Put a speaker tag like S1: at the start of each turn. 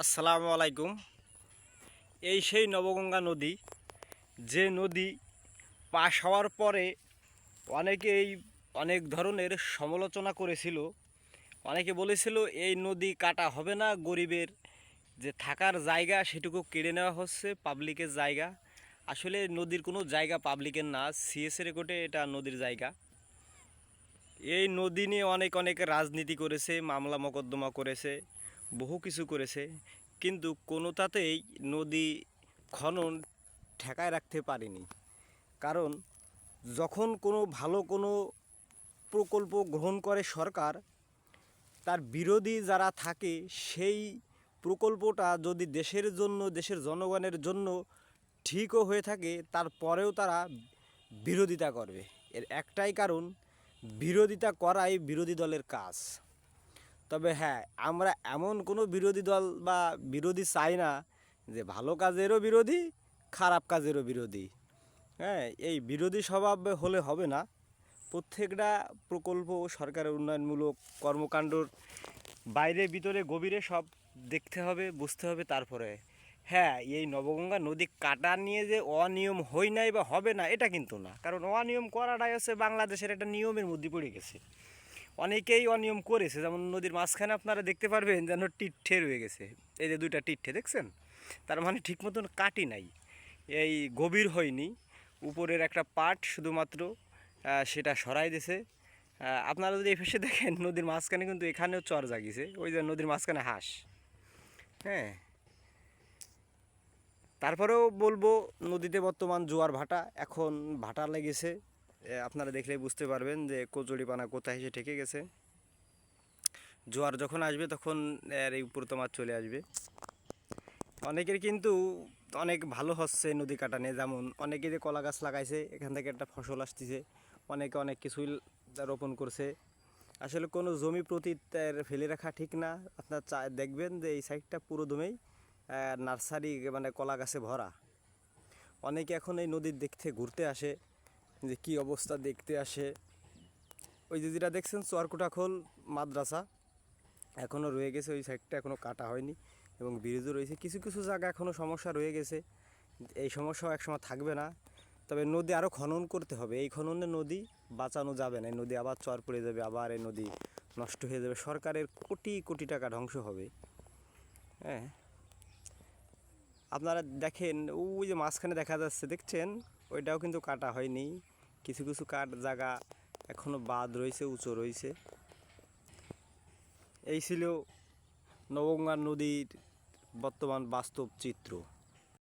S1: আসসালামু আলাইকুম। এই সেই নবগঙ্গা নদী, যে নদী পাশ হওয়ার পরে অনেকেই অনেক ধরনের সমালোচনা করেছিল। অনেকে বলেছিল, এই নদী কাটা হবে না, গরিবের যে থাকার জায়গা সেটুকু কেড়ে নেওয়া হচ্ছে, পাবলিকের জায়গা। আসলে নদীর কোনো জায়গা পাবলিকের না সিএস রেকর্ডে এটা নদীর জায়গা। এই নদী নিয়ে অনেক অনেক রাজনীতি করেছে, মামলা মোকদ্দমা করেছে। বহু কিছু করেছে, কিন্তু কোনোটাতেই নদী খনন ঠেকায় রাখতে পারেনি। কারণ যখন কোনো ভালো কোনো প্রকল্প গ্রহণ করে সরকার, তার বিরোধী যারা থাকে, সেই প্রকল্পটা যদি দেশের জন্য, দেশের জনগণের জন্য ঠিকও হয়ে থাকে, তারপরেও তারা বিরোধিতা করবে। এর একটাই কারণ, বিরোধিতা করাই বিরোধী দলের কাজ। তবে হ্যাঁ আমরা এমন কোনো বিরোধী দল বা বিরোধী চাই না যে ভালো কাজেরও বিরোধী, খারাপ কাজেরও বিরোধী। হ্যাঁ এই বিরোধী স্বভাব হলে হবে না। প্রত্যেকটা প্রকল্প সরকারের উন্নয়নমূলক কর্মকাণ্ডর বাইরে ভিতরে গভীরে সব দেখতে হবে, বুঝতে হবে তারপরে। হ্যাঁ এই নবগঙ্গা নদী কাটা নিয়ে যে অনিয়ম হয় নাই বা হবে না, এটা কিন্তু না। কারণ অনিয়ম করাটাই হচ্ছে বাংলাদেশের একটা নিয়মের মধ্যে পড়ে গেছে। অনেকেই অনিয়ম করেছে। যেমন নদীর মাঝখানে আপনারা দেখতে পারবেন যেন টিঠে রয়ে গেছে। এই যে দুইটা টিঠে, দেখছেন? তার মানে ঠিক মতন কাটি নাই। এই গভীর হয়নি। উপরের একটা পাট শুধুমাত্র সেটা সরাই দিছে। আপনারা যদি পাশে দেখেন, নদীর মাঝখানে কিন্তু এখানেও চর জাগিছে। ওই যে নদীর মাঝখানে হাঁস। হ্যাঁ? তারপরেও বলব, নদীতে বর্তমান জোয়ার ভাটা এখন ভাটা লেগেছে। আপনারা দেখলে বুঝতে পারবেন যে কচুরিপানা কোথায় এসে ঠেকে গেছে। জোয়ার যখন আসবে তখন এর এই উপর তোমার চলে আসবে। অনেকের কিন্তু অনেক ভালো হচ্ছে নদী কাটানে, যেমন অনেকে যে কলা গাছ লাগাইছে, এখান থেকে একটা ফসল আসতেছে। অনেকে অনেক কিছুই রোপণ করছে। আসলে কোনো জমি প্রতি ফেলে রাখা ঠিক না। আপনার চা, দেখবেন যে এই সাইডটা পুরো দমেই নার্সারি মানে কলা গাছে ভরা। অনেকে এখন এই নদীর দেখতে ঘুরতে আসে। যে কি অবস্থা দেখতে আসে। ওই যে যেটা দেখছেন চরকুটাখোল মাদ্রাসা। এখনও রয়ে গেছে, ওই সাইডটা এখনও কাটা হয়নি এবং ব্রিজও রয়েছে। কিছু কিছু জায়গা এখনও সমস্যা রয়ে গেছে। এই সমস্যাও একসময় থাকবে না। তবে নদী আরও খনন করতে হবে। এই খননে নদী বাঁচানো যাবে না। এই নদী আবার চর পড়ে যাবে, আবার এই নদী নষ্ট হয়ে যাবে। সরকারের কোটি কোটি টাকা ধ্বংস হবে। হ্যাঁ। আপনারা দেখেন, ওই যে মাঝখানে দেখা যাচ্ছে, দেখছেন? ওইটাও কিন্তু কাটা হয়নি। কিছু কিছু কাট জায়গা এখনও বাদ রয়েছে, উঁচু রয়েছে। এই ছিল নবগঙ্গা নদীর বর্তমান বাস্তব চিত্র।